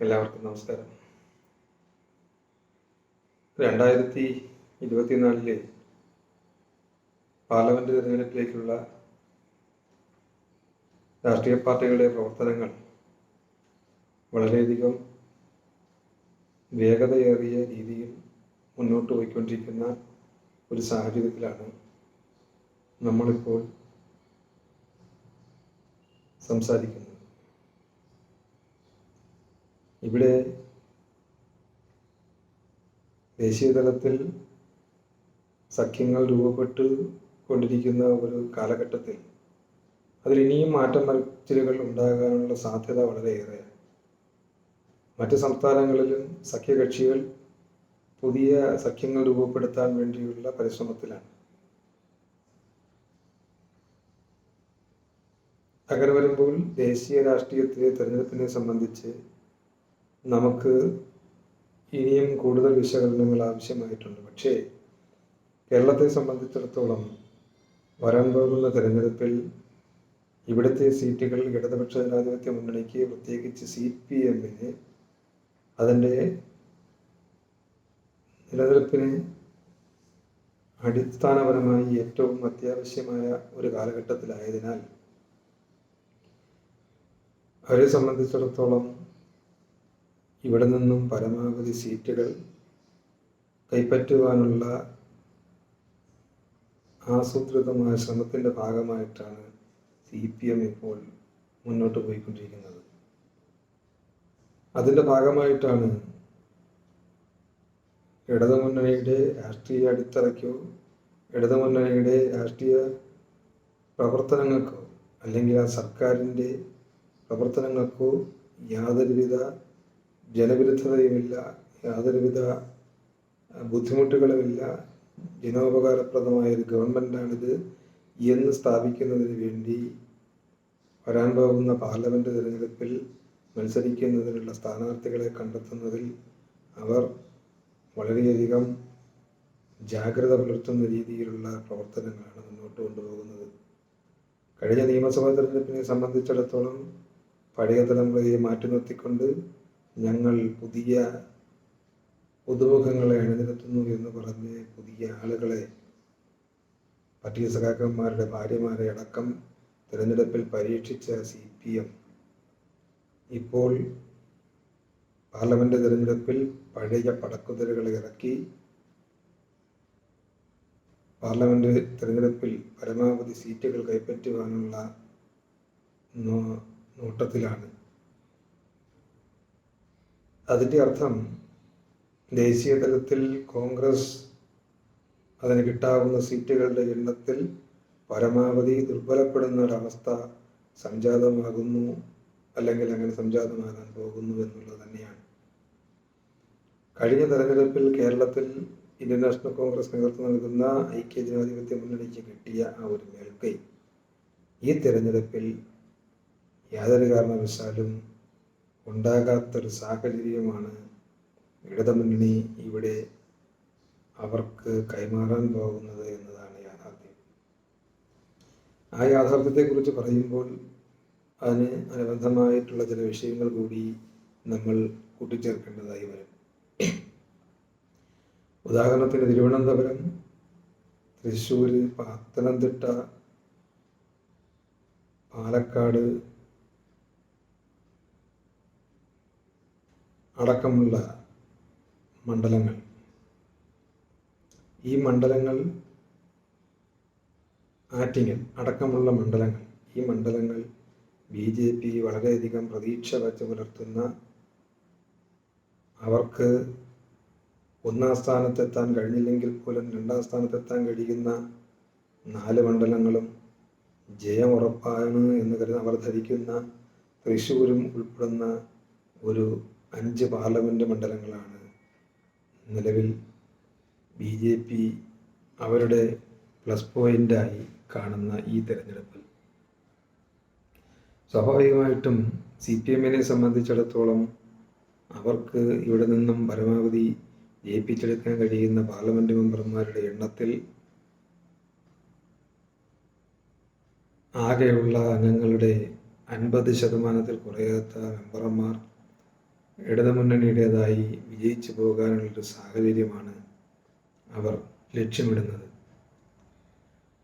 എല്ലാവർക്കും നമസ്കാരം. രണ്ടായിരത്തി ഇരുപത്തിനാലിലെ പാർലമെന്റ് തിരഞ്ഞെടുപ്പിലേക്കുള്ള രാഷ്ട്രീയ പാർട്ടികളുടെ പ്രവർത്തനങ്ങൾ വളരെയധികം വേഗതയേറിയ രീതിയിൽ മുന്നോട്ട് പോയിക്കൊണ്ടിരിക്കുന്ന ഒരു സാഹചര്യത്തിലാണ് നമ്മളിപ്പോൾ സംസാരിക്കുന്നത്. ഇവിടെ ദേശീയ തലത്തിൽ സഖ്യങ്ങൾ രൂപപ്പെട്ട് കൊണ്ടിരിക്കുന്ന ഒരു കാലഘട്ടത്തിൽ അതിൽ ഇനിയും മാറ്റം മറിച്ചിലുകൾ ഉണ്ടാകാനുള്ള സാധ്യത വളരെയേറെയാണ് മറ്റ് സംസ്ഥാനങ്ങളിലും സഖ്യകക്ഷികൾ പുതിയ സഖ്യങ്ങൾ രൂപപ്പെടുത്താൻ വേണ്ടിയുള്ള പരിശ്രമത്തിലാണ്. അങ്ങനെ വരുമ്പോൾ ദേശീയ രാഷ്ട്രീയത്തിലെ തെരഞ്ഞെടുപ്പിനെ സംബന്ധിച്ച് നമുക്ക് ഇനിയും കൂടുതൽ വിശകലനങ്ങൾ ആവശ്യമായിട്ടുണ്ട്. പക്ഷേ കേരളത്തെ സംബന്ധിച്ചിടത്തോളം വരാൻ പോകുന്ന തെരഞ്ഞെടുപ്പിൽ ഇവിടുത്തെ സീറ്റുകൾ ഇടതുപക്ഷ ജനാധിപത്യ മുന്നണിക്ക് പ്രത്യേകിച്ച് സി പി എമ്മിന് അതിന്റെ നിലനിൽപ്പിന് അടിസ്ഥാനപരമായി ഏറ്റവും അത്യാവശ്യമായ ഒരു കാലഘട്ടത്തിലായതിനാൽ അവരെ സംബന്ധിച്ചിടത്തോളം ഇവിടെ നിന്നും പരമാവധി സീറ്റുകൾ കൈപ്പറ്റുവാനുള്ള ആസൂത്രിതമായ ശ്രമത്തിന്റെ ഭാഗമായിട്ടാണ് സി പി എം ഇപ്പോൾ മുന്നോട്ട് പോയിക്കൊണ്ടിരിക്കുന്നത്. അതിന്റെ ഭാഗമായിട്ടാണ് ഇടതുമുന്നണിയുടെ രാഷ്ട്രീയ അടിത്തറയ്ക്കോ ഇടതുമുന്നണിയുടെ രാഷ്ട്രീയ പ്രവർത്തനങ്ങൾക്കോ അല്ലെങ്കിൽ ആ സർക്കാരിന്റെ പ്രവർത്തനങ്ങൾക്കോ യാതൊരുവിധ ജനവിരുദ്ധതയുമില്ല യാതൊരുവിധ ബുദ്ധിമുട്ടുകളുമില്ല. ജനോപകാരപ്രദമായ ഒരു ഗവൺമെന്റാണിത് എന്ന് സ്ഥാപിക്കുന്നതിന് വേണ്ടി വരാൻ പോകുന്ന പാർലമെന്റ് തിരഞ്ഞെടുപ്പിൽ മത്സരിക്കുന്നതിനുള്ള സ്ഥാനാർത്ഥികളെ കണ്ടെത്തുന്നതിൽ അവർ വളരെയധികം ജാഗ്രത പുലർത്തുന്ന രീതിയിലുള്ള പ്രവർത്തനങ്ങളാണ് മുന്നോട്ട് കൊണ്ടുപോകുന്നത്. കഴിഞ്ഞ നിയമസഭാ തിരഞ്ഞെടുപ്പിനെ സംബന്ധിച്ചിടത്തോളം പഴയ തലമുറയെ മാറ്റി നിർത്തിക്കൊണ്ട് ഞങ്ങൾ പുതിയ പുതുമുഖങ്ങളെ അണിനിരത്തുന്നു എന്ന് പറഞ്ഞ് പുതിയ ആളുകളെ പട്ടിക സഖാക്കന്മാരുടെ ഭാര്യമാരെ അടക്കം തിരഞ്ഞെടുപ്പിൽ പരീക്ഷിച്ച സി പി എം ഇപ്പോൾ പാർലമെന്റ് തിരഞ്ഞെടുപ്പിൽ പഴയ പടക്കുതിരകളെ ഇറക്കി. പാർലമെന്റ് തിരഞ്ഞെടുപ്പിൽ പരമാവധി സീറ്റുകൾ കൈപ്പറ്റുവാനുള്ള നോട്ടത്തിലാണ്. അതിന്റെ അർത്ഥം ദേശീയ തലത്തിൽ കോൺഗ്രസ് അതിന് കിട്ടാവുന്ന സീറ്റുകളുടെ എണ്ണത്തിൽ പരമാവധി ദുർബലപ്പെടുന്ന ഒരവസ്ഥ സംജാതമാകുന്നു അല്ലെങ്കിൽ അങ്ങനെ സംജാതമാകാൻ പോകുന്നു എന്നുള്ളത് തന്നെയാണ്. കഴിഞ്ഞ തെരഞ്ഞെടുപ്പിൽ കേരളത്തിൽ ഇന്ത്യൻ നാഷണൽ കോൺഗ്രസ് നേതൃത്വം നൽകുന്ന ഐക്യ ജനാധിപത്യ മുന്നണിക്ക് കിട്ടിയ ആ ഒരു മേൽക്കൈ ഈ തെരഞ്ഞെടുപ്പിൽ യാതൊരു കാരണവശാലും ഉണ്ടാകാത്തൊരു സാഹചര്യമാണ് ഇടതുമുന്നണി ഇവിടെ അവർക്ക് കൈമാറാൻ പോകുന്നത് എന്നതാണ് യാഥാർത്ഥ്യം. ആ യാഥാർത്ഥ്യത്തെക്കുറിച്ച് പറയുമ്പോൾ അതിന് അനുബന്ധമായിട്ടുള്ള ചില വിഷയങ്ങൾ കൂടി നമ്മൾ കൂട്ടിച്ചേർക്കേണ്ടതായി വരും. ഉദാഹരണത്തിന് തിരുവനന്തപുരം തൃശ്ശൂർ പത്തനംതിട്ട പാലക്കാട് അടക്കമുള്ള മണ്ഡലങ്ങൾ. ഈ മണ്ഡലങ്ങൾ ആറ്റിങ്ങൽ അടക്കമുള്ള മണ്ഡലങ്ങൾ. ഈ മണ്ഡലങ്ങൾ ബി ജെ പി വളരെയധികം പ്രതീക്ഷ വച്ച് പുലർത്തുന്ന അവർക്ക് ഒന്നാം സ്ഥാനത്തെത്താൻ കഴിഞ്ഞില്ലെങ്കിൽ പോലും രണ്ടാം സ്ഥാനത്തെത്താൻ കഴിയുന്ന നാല് മണ്ഡലങ്ങളും ജയം ഉറപ്പാണ് എന്ന് കരുതി അവർ ധരിക്കുന്ന തൃശ്ശൂരും ഉൾപ്പെടുന്ന ഒരു അഞ്ച് പാർലമെന്റ് മണ്ഡലങ്ങളാണ്. നിലവിൽ ബി ജെ പി അവരുടെ പ്ലസ് പോയിന്റായി കാണുന്ന ഈ തെരഞ്ഞെടുപ്പിൽ. സ്വാഭാവികമായിട്ടും സി പി എമ്മിനെ സംബന്ധിച്ചിടത്തോളം അവർക്ക് ഇവിടെ നിന്നും പരമാവധി ജയിപ്പിച്ചെടുക്കാൻ കഴിയുന്ന പാർലമെന്റ് മെമ്പർമാരുടെ എണ്ണത്തിൽ ആകെയുള്ള അംഗങ്ങളുടെ അൻപത് ശതമാനത്തിൽ കുറയാത്ത മെമ്പർമാർ ഇടതുമുന്നണിയുടേതായി വിജയിച്ചു പോകാനുള്ളൊരു സാഹചര്യമാണ് അവർ ലക്ഷ്യമിടുന്നത്.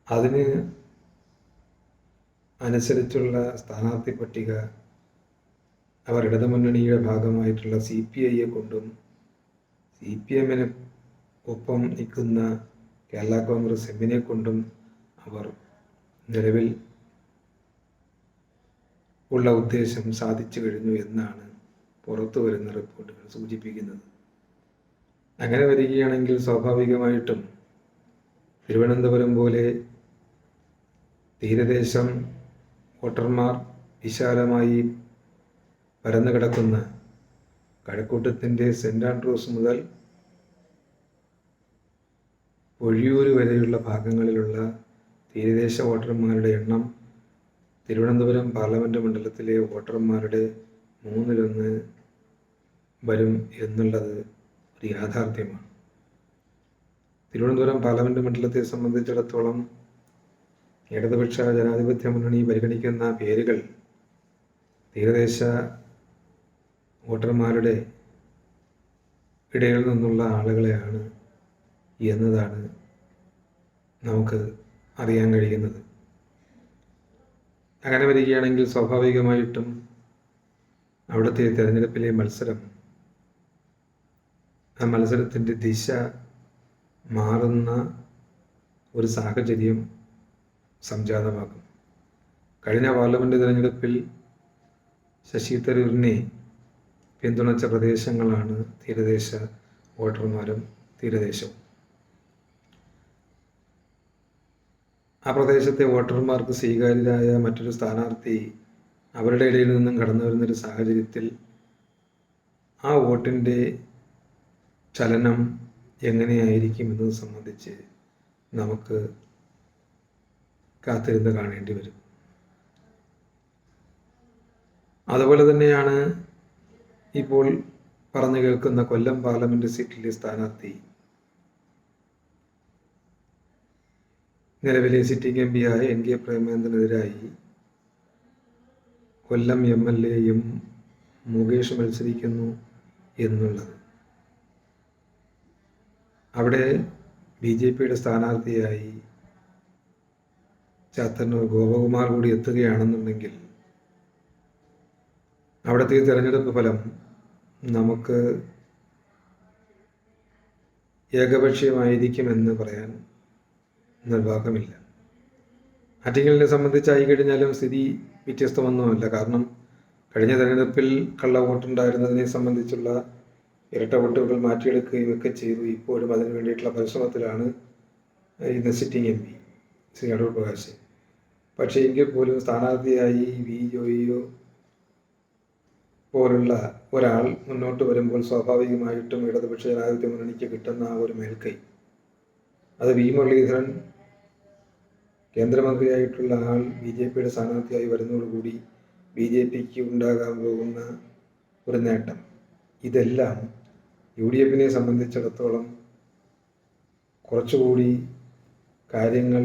അതിന് അനുസരിച്ചുള്ള സ്ഥാനാർത്ഥി പട്ടിക അവർ ഇടതുമുന്നണിയുടെ ഭാഗമായിട്ടുള്ള സി പി ഐയെ കൊണ്ടും സി പി എമ്മിന് ഒപ്പം നിൽക്കുന്ന കേരള കോൺഗ്രസ് എമ്മിനെ കൊണ്ടും അവർ നിലവിൽ ഉള്ള ഉദ്ദേശം സാധിച്ചു കഴിഞ്ഞു എന്നാണ് പുറത്തു വരുന്ന റിപ്പോർട്ടുകൾ സൂചിപ്പിക്കുന്നത്. അങ്ങനെ വരികയാണെങ്കിൽ സ്വാഭാവികമായിട്ടും തിരുവനന്തപുരം പോലെ തീരദേശം വോട്ടർമാർ വിശാലമായി പരന്നു കിടക്കുന്ന കഴക്കൂട്ടത്തിന്റെ സെന്റ് ആൻഡ്രൂസ് മുതൽ ഒഴിയൂര് വരെയുള്ള ഭാഗങ്ങളിലുള്ള തീരദേശ വോട്ടർമാരുടെ എണ്ണം തിരുവനന്തപുരം പാർലമെന്റ് മണ്ഡലത്തിലെ വോട്ടർമാരുടെ മൂന്നിലൊന്ന് വരും എന്നുള്ളത് ഒരു യാഥാർത്ഥ്യമാണ്. തിരുവനന്തപുരം പാർലമെന്റ് മണ്ഡലത്തെ സംബന്ധിച്ചിടത്തോളം ഇടതുപക്ഷ ജനാധിപത്യ മുന്നണി പരിഗണിക്കുന്ന പേരുകൾ തീരദേശ വോട്ടർമാരുടെ ഇടയിൽ നിന്നുള്ള ആളുകളെയാണ് എന്നതാണ് നമുക്ക് അറിയാൻ കഴിയുന്നത്. അങ്ങനെ വരികയാണെങ്കിൽ സ്വാഭാവികമായിട്ടും അവിടുത്തെ തിരഞ്ഞെടുപ്പിലെ മത്സരം ആ മത്സരത്തിന്റെ ദിശ മാറുന്ന ഒരു സാഹചര്യം സംജാതമാക്കും കഴിഞ്ഞ പാർലമെന്റ് തിരഞ്ഞെടുപ്പിൽ ശശി തരൂരിനെ പിന്തുണച്ച പ്രദേശങ്ങളാണ് തീരദേശ വോട്ടർമാരും തീരദേശവും. ആ പ്രദേശത്തെ വോട്ടർമാർക്ക് സ്വീകാര്യരായ മറ്റൊരു സ്ഥാനാർത്ഥി അവരുടെ ഇടയിൽ നിന്നും കടന്നു വരുന്നൊരു സാഹചര്യത്തിൽ ആ വോട്ടിന്റെ ചലനം എങ്ങനെയായിരിക്കും എന്നത് സംബന്ധിച്ച് നമുക്ക് കാത്തിരുന്ന് കാണേണ്ടി വരും. അതുപോലെ തന്നെയാണ് ഇപ്പോൾ പറഞ്ഞു കേൾക്കുന്ന കൊല്ലം പാർലമെന്റ് സീറ്റിലെ സ്ഥാനാർത്ഥി നിലവിലെ സിറ്റിംഗ് എം പിയായ N K പ്രേമേന്ദ്രനെതിരായി Kollam M L A M Mukesh മത്സരിക്കുന്നു എന്നുള്ളത്. അവിടെ ബി ജെ പിയുടെ സ്ഥാനാർത്ഥിയായി ചാത്തന്നൂർ ഗോപകുമാർ കൂടി എത്തുകയാണെന്നുണ്ടെങ്കിൽ അവിടുത്തെ തിരഞ്ഞെടുപ്പ് ഫലം നമുക്ക് ഏകപക്ഷീയമായിരിക്കുമെന്ന് പറയാൻ നിർവാഹമില്ല. ആറ്റിങ്ങലിനെ സംബന്ധിച്ചായി കഴിഞ്ഞാലും സ്ഥിതി വ്യത്യസ്തമൊന്നുമല്ല. കാരണം കഴിഞ്ഞ തെരഞ്ഞെടുപ്പിൽ കള്ളവോട്ടുണ്ടായിരുന്നതിനെ സംബന്ധിച്ചുള്ള ഇരട്ട വോട്ടുകൾ മാറ്റിയെടുക്കുകയും ഒക്കെ ചെയ്തു. ഇപ്പോഴും അതിനു വേണ്ടിയിട്ടുള്ള പരിശ്രമത്തിലാണ് ഇന്ന് sitting M P Shri Adoor Prakash. പക്ഷേ എങ്കിൽ പോലും സ്ഥാനാർത്ഥിയായി വി. ജോയിയോ പോലുള്ള ഒരാൾ മുന്നോട്ട് വരുമ്പോൾ സ്വാഭാവികമായിട്ടും ഇടതുപക്ഷ ജനാധിപത്യ മുന്നണിക്ക് കിട്ടുന്ന ആ ഒരു മേൽക്കൈ. അത് വി. മുരളീധരൻ കേന്ദ്രമന്ത്രിയായിട്ടുള്ള ആൾ ബി ജെ പിയുടെ സ്ഥാനാർത്ഥിയായി വരുന്നതോടുകൂടി ബി ജെ പിക്ക് ഉണ്ടാകാൻ പോകുന്ന ഒരു നേട്ടം. ഇതെല്ലാം യു ഡി എഫിനെ സംബന്ധിച്ചിടത്തോളം കുറച്ചുകൂടി കാര്യങ്ങൾ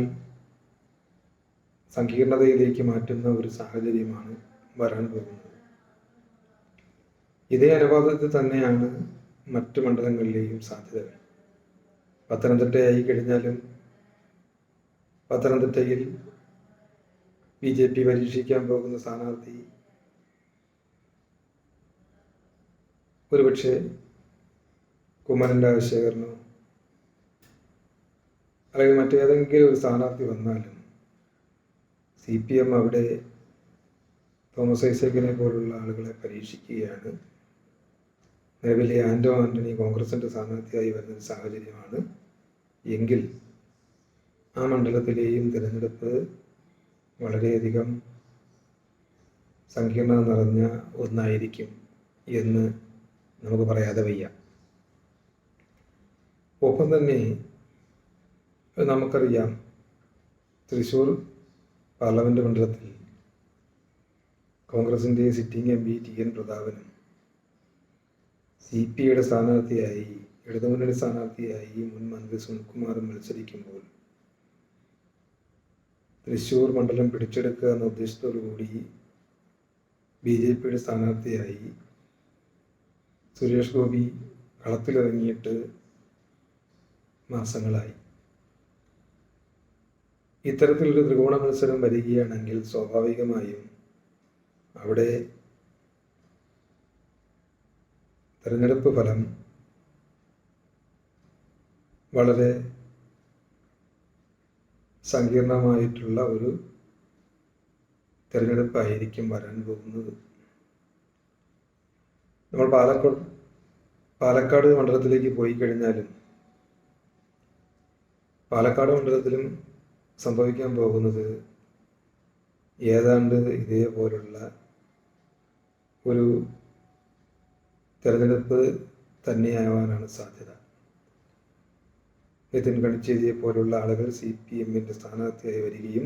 സങ്കീർണതയിലേക്ക് മാറ്റുന്ന ഒരു സാഹചര്യമാണ് വരാൻ പോകുന്നത്. ഇതേ അനുപാതത്തിൽ തന്നെയാണ് മറ്റു മണ്ഡലങ്ങളിലെയും സാധ്യതകൾ. പത്തനംതിട്ടയായി കഴിഞ്ഞാലും പത്തനംതിട്ടയിൽ ബി ജെ പി പരീക്ഷിക്കാൻ പോകുന്ന സ്ഥാനാർത്ഥി ഒരുപക്ഷെ കുമ്മനം രാജശേഖരനോ അല്ലെങ്കിൽ മറ്റേതെങ്കിലും ഒരു സ്ഥാനാർത്ഥി വന്നാലും സി പി എം അവിടെ തോമസ് ഐസക്കിനെ പോലുള്ള ആളുകളെ പരീക്ഷിക്കുകയാണ്. നിലവിലെ ആൻഡോ ആന്റണി കോൺഗ്രസിന്റെ സ്ഥാനാർത്ഥിയായി വരുന്ന ഒരു സാഹചര്യമാണ്. എങ്കിൽ ആ മണ്ഡലത്തിലെയും തിരഞ്ഞെടുപ്പ് വളരെയധികം സങ്കീർണത നിറഞ്ഞ ഒന്നായിരിക്കും എന്ന് നമുക്ക് പറയാതെ വയ്യ. ഒപ്പം തന്നെ നമുക്കറിയാം. തൃശ്ശൂർ പാർലമെന്റ് മണ്ഡലത്തിൽ കോൺഗ്രസിന്റെ sitting M P T N പ്രതാപനും C P ഐയുടെ സ്ഥാനാർത്ഥിയായി ഇടതുമുന്നണി സ്ഥാനാർത്ഥിയായി മുൻ മന്ത്രി സുനിൽകുമാറും മത്സരിക്കുമ്പോൾ തൃശ്ശൂർ മണ്ഡലം പിടിച്ചെടുക്കുക എന്ന ഉദ്ദേശത്തോടു കൂടി ബി ജെ പിയുടെ സ്ഥാനാർത്ഥിയായി സുരേഷ് ഗോപി കളത്തിലിറങ്ങിയിട്ട് മാസങ്ങളായി. ഇത്തരത്തിലൊരു ത്രികോണ മത്സരം വരികയാണെങ്കിൽ സ്വാഭാവികമായും അവിടെ തെരഞ്ഞെടുപ്പ് ഫലം വളരെ സങ്കീർണമായിട്ടുള്ള ഒരു തിരഞ്ഞെടുപ്പായിരിക്കും വരാൻ പോകുന്നത്. നമ്മൾ പാലക്കോട് പാലക്കാട് മണ്ഡലത്തിലേക്ക് പോയി കഴിഞ്ഞാലും പാലക്കാട് മണ്ഡലത്തിലും സംഭവിക്കാൻ പോകുന്നത് ഏതാണ്ട് ഇതേപോലുള്ള ഒരു തെരഞ്ഞെടുപ്പ് തന്നെയാവാനാണ് സാധ്യത. നിതിൻ കണിച്ചേരിയെ പോലുള്ള ആളുകൾ സി പി എമ്മിന്റെ സ്ഥാനാർത്ഥിയായി വരികയും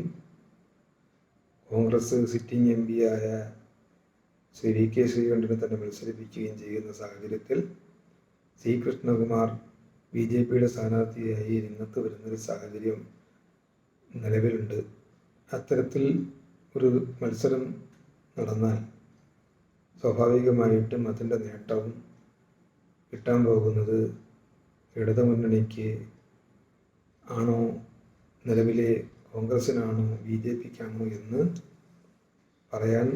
കോൺഗ്രസ് സിറ്റിംഗ് എം പി ആയ ശ്രീ വി കെ ശ്രീകണ്ഠനെ തന്നെ മത്സരിപ്പിക്കുകയും ചെയ്യുന്ന സാഹചര്യത്തിൽ സി കൃഷ്ണകുമാർ ബി ജെ പിയുടെ സ്ഥാനാർത്ഥിയായി രംഗത്ത് വരുന്നൊരു സാഹചര്യം നിലവിലുണ്ട്. അത്തരത്തിൽ ഒരു മത്സരം നടന്നാൽ സ്വാഭാവികമായിട്ടും അതിന്റെ നേട്ടവും കിട്ടാൻ പോകുന്നത് ഇടതുമുന്നണിക്ക് ആണോ? നിലവിലെ കോൺഗ്രസിനാണോ? B J പിക്കാണോ? എന്ന് പറയാൻ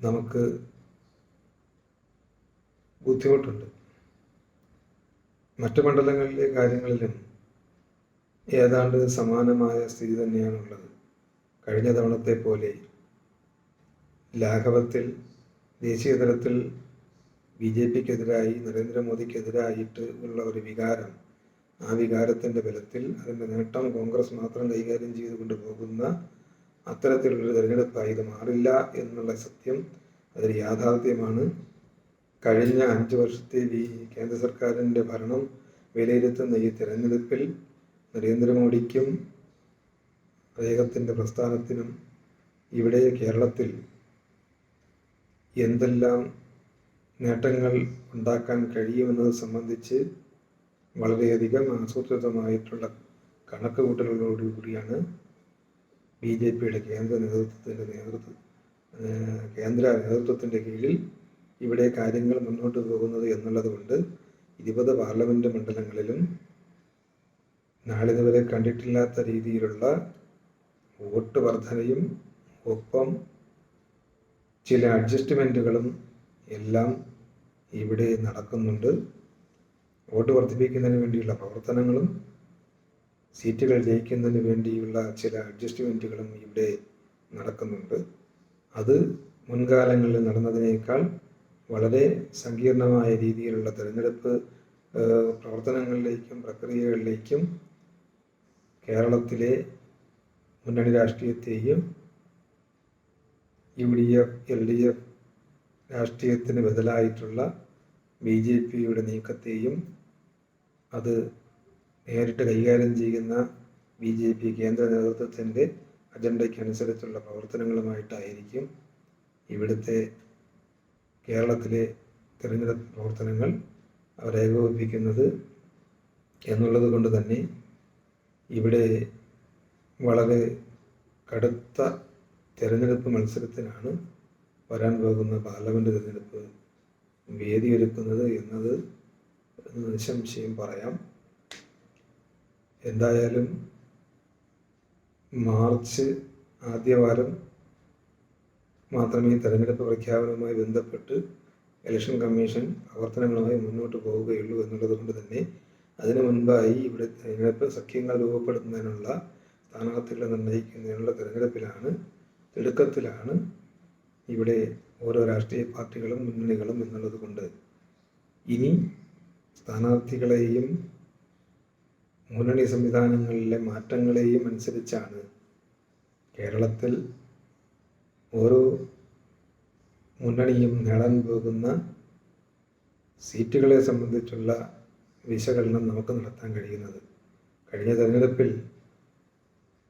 നമുക്ക് ബുദ്ധിമുട്ടുണ്ട്. മറ്റു മണ്ഡലങ്ങളിലെ കാര്യങ്ങളിലും ഏതാണ്ട് സമാനമായ സ്ഥിതി തന്നെയാണുള്ളത്. കഴിഞ്ഞ തവണത്തെ പോലെ ലാഘവത്തിൽ ദേശീയ തലത്തിൽ ബി ജെ പിക്കെതിരായി നരേന്ദ്രമോദിക്കെതിരായിട്ട് ഉള്ള ഒരു വികാരം ആ വികാരത്തിന്റെ ബലത്തിൽ അതിന്റെ നേട്ടം കോൺഗ്രസ് മാത്രം കൈകാര്യം ചെയ്തുകൊണ്ട് പോകുന്ന അത്തരത്തിലുള്ളൊരു തിരഞ്ഞെടുപ്പായി ഇത് മാറില്ല എന്നുള്ള സത്യം അതൊരു യാഥാർത്ഥ്യമാണ്. കഴിഞ്ഞ അഞ്ച് വർഷത്തെ ഈ കേന്ദ്ര സർക്കാരിന്റെ ഭരണം വിലയിരുത്തുന്ന ഈ തിരഞ്ഞെടുപ്പിൽ നരേന്ദ്രമോദിക്കും അദ്ദേഹത്തിന്റെ പ്രസ്ഥാനത്തിനും ഇവിടെ കേരളത്തിൽ എന്തെല്ലാം നേട്ടങ്ങൾ ഉണ്ടാക്കാൻ കഴിയുമെന്നത് സംബന്ധിച്ച് വളരെയധികം ആസൂത്രിതമായിട്ടുള്ള കണക്കുകൂട്ടലുകളോടുകൂടിയാണ് ബി ജെ പിയുടെ കേന്ദ്ര നേതൃത്വത്തിന്റെ നേതൃത്വം കേന്ദ്ര നേതൃത്വത്തിന്റെ കീഴിൽ ഇവിടെ കാര്യങ്ങൾ മുന്നോട്ട് പോകുന്നത് എന്നുള്ളത് കൊണ്ട് ഇരുപത് പാർലമെന്റ് മണ്ഡലങ്ങളിലും നാളിതുവരെ കണ്ടിട്ടില്ലാത്ത രീതിയിലുള്ള വോട്ട് വർധനയും ഒപ്പം ചില അഡ്ജസ്റ്റ്മെന്റുകളും എല്ലാം ഇവിടെ നടക്കുന്നുണ്ട്. വോട്ട് വർദ്ധിപ്പിക്കുന്നതിന് വേണ്ടിയുള്ള പ്രവർത്തനങ്ങളും സീറ്റുകൾ ജയിക്കുന്നതിന് വേണ്ടിയുള്ള ചില അഡ്ജസ്റ്റ്മെന്റുകളും ഇവിടെ നടക്കുന്നുണ്ട്. അത് മുൻകാലങ്ങളിൽ നടന്നതിനേക്കാൾ വളരെ സങ്കീർണമായ രീതിയിലുള്ള തിരഞ്ഞെടുപ്പ് പ്രവർത്തനങ്ങളിലേക്കും പ്രക്രിയകളിലേക്കും കേരളത്തിലെ മുന്നണി രാഷ്ട്രീയത്തെയും U D F L D F രാഷ്ട്രീയത്തിന് ബദലായിട്ടുള്ള ബി ജെ പിയുടെ നീക്കത്തെയും അത് നേരിട്ട് കൈകാര്യം ചെയ്യുന്ന ബി ജെ പി കേന്ദ്ര നേതൃത്വത്തിന്റെ അജണ്ടയ്ക്കനുസരിച്ചുള്ള പ്രവർത്തനങ്ങളുമായിട്ടായിരിക്കും ഇവിടുത്തെ കേരളത്തിലെ തിരഞ്ഞെടുപ്പ് പ്രവർത്തനങ്ങൾ അവർ ഏകോപിപ്പിക്കുന്നത് എന്നുള്ളത് കൊണ്ട് തന്നെ ഇവിടെ വളരെ കടുത്ത തിരഞ്ഞെടുപ്പ് മത്സരത്തിനാണ് വരാൻ പോകുന്ന പാർലമെന്റ് തിരഞ്ഞെടുപ്പ് വേദിയൊരുക്കുന്നത് എന്നത് നിസംശയം പറയാം. എന്തായാലും മാർച്ച് ആദ്യവാരം മാത്രമേ തെരഞ്ഞെടുപ്പ് പ്രഖ്യാപനവുമായി ബന്ധപ്പെട്ട് ഇലക്ഷൻ കമ്മീഷൻ പ്രവർത്തനങ്ങളുമായി മുന്നോട്ട് പോവുകയുള്ളൂ എന്നുള്ളത് കൊണ്ട് തന്നെ അതിനു മുൻപായി ഇവിടെ തെരഞ്ഞെടുപ്പ് സഖ്യങ്ങൾ രൂപപ്പെടുത്തുന്നതിനുള്ള സ്ഥാനാർത്ഥികളെ നിർണയിക്കുന്നതിനുള്ള തെരഞ്ഞെടുപ്പിലാണ് തിടുക്കത്തിലാണ് ഇവിടെ ഓരോ രാഷ്ട്രീയ പാർട്ടികളും മുന്നണികളും എന്നുള്ളത് കൊണ്ട് ഇനി സ്ഥാനാർത്ഥികളെയും മുന്നണി സംവിധാനങ്ങളിലെ മാറ്റങ്ങളെയും അനുസരിച്ചാണ് കേരളത്തിൽ ഓരോ മുന്നണിയും നേടാൻ പോകുന്ന സീറ്റുകളെ സംബന്ധിച്ചുള്ള വിശകലനം നമുക്ക് നടത്താൻ കഴിയുന്നത്. കഴിഞ്ഞ തെരഞ്ഞെടുപ്പിൽ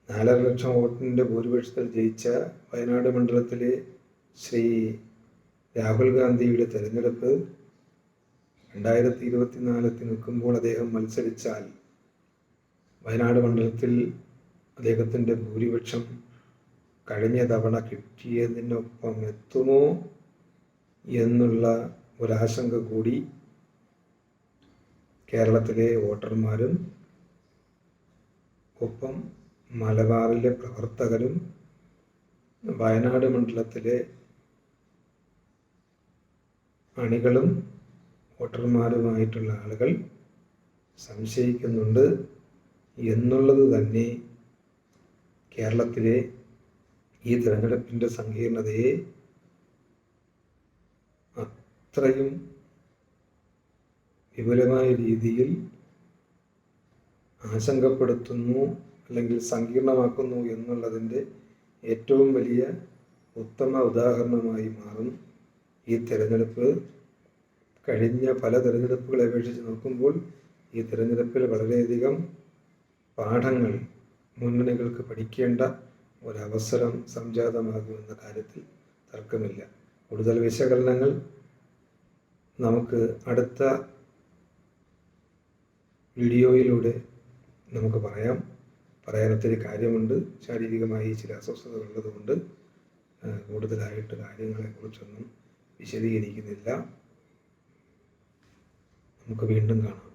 നാലര ലക്ഷം വോട്ടിന്റെ ഭൂരിപക്ഷത്തിൽ ജയിച്ച വയനാട് മണ്ഡലത്തിലെ ശ്രീ രാഹുൽ ഗാന്ധിയുടെ തെരഞ്ഞെടുപ്പ് രണ്ടായിരത്തി ഇരുപത്തിനാലത്തിൽ നിൽക്കുമ്പോൾ അദ്ദേഹം മത്സരിച്ചാൽ വയനാട് മണ്ഡലത്തിൽ അദ്ദേഹത്തിന്റെ ഭൂരിപക്ഷം കഴിഞ്ഞ തവണ കിട്ടിയതിനൊപ്പം എത്തുമോ എന്നുള്ള ഒരാശങ്ക കൂടി കേരളത്തിലെ വോട്ടർമാരും ഒപ്പം മലബാറിലെ പ്രവർത്തകരും വയനാട് മണ്ഡലത്തിലെ അണികളും വോട്ടർമാരുമായിട്ടുള്ള ആളുകൾ സംശയിക്കുന്നുണ്ട്. എന്നുള്ളത് തന്നെ കേരളത്തിലെ ഈ തിരഞ്ഞെടുപ്പിന്റെ സങ്കീർണതയെ അത്രയും വിപുലമായ രീതിയിൽ ആശങ്കപ്പെടുത്തുന്നു അല്ലെങ്കിൽ സങ്കീർണമാക്കുന്നു എന്നുള്ളതിന്റെ ഏറ്റവും വലിയ ഉത്തമ ഉദാഹരണമായി മാറും ഈ തിരഞ്ഞെടുപ്പ്. കഴിഞ്ഞ പല തിരഞ്ഞെടുപ്പുകളെ അപേക്ഷിച്ച് നോക്കുമ്പോൾ ഈ തിരഞ്ഞെടുപ്പിൽ വളരെയധികം പാഠങ്ങൾ മുന്നണികൾക്ക് പഠിക്കേണ്ട ഒരവസരം സംജാതമാകുമെന്ന കാര്യത്തിൽ തർക്കമില്ല. കൂടുതൽ വിശകലനങ്ങൾ നമുക്ക് അടുത്ത വീഡിയോയിലൂടെ നമുക്ക് പറയാം. പറയാൻ ഒത്തിരി കാര്യമുണ്ട്. ശാരീരികമായി ചില അസ്വസ്ഥതകൾ ഉള്ളതുകൊണ്ട് കൂടുതലായിട്ട് കാര്യങ്ങളെക്കുറിച്ചൊന്നും വിശദീകരിക്കുന്നില്ല. നമുക്ക് വീണ്ടും കാണാം.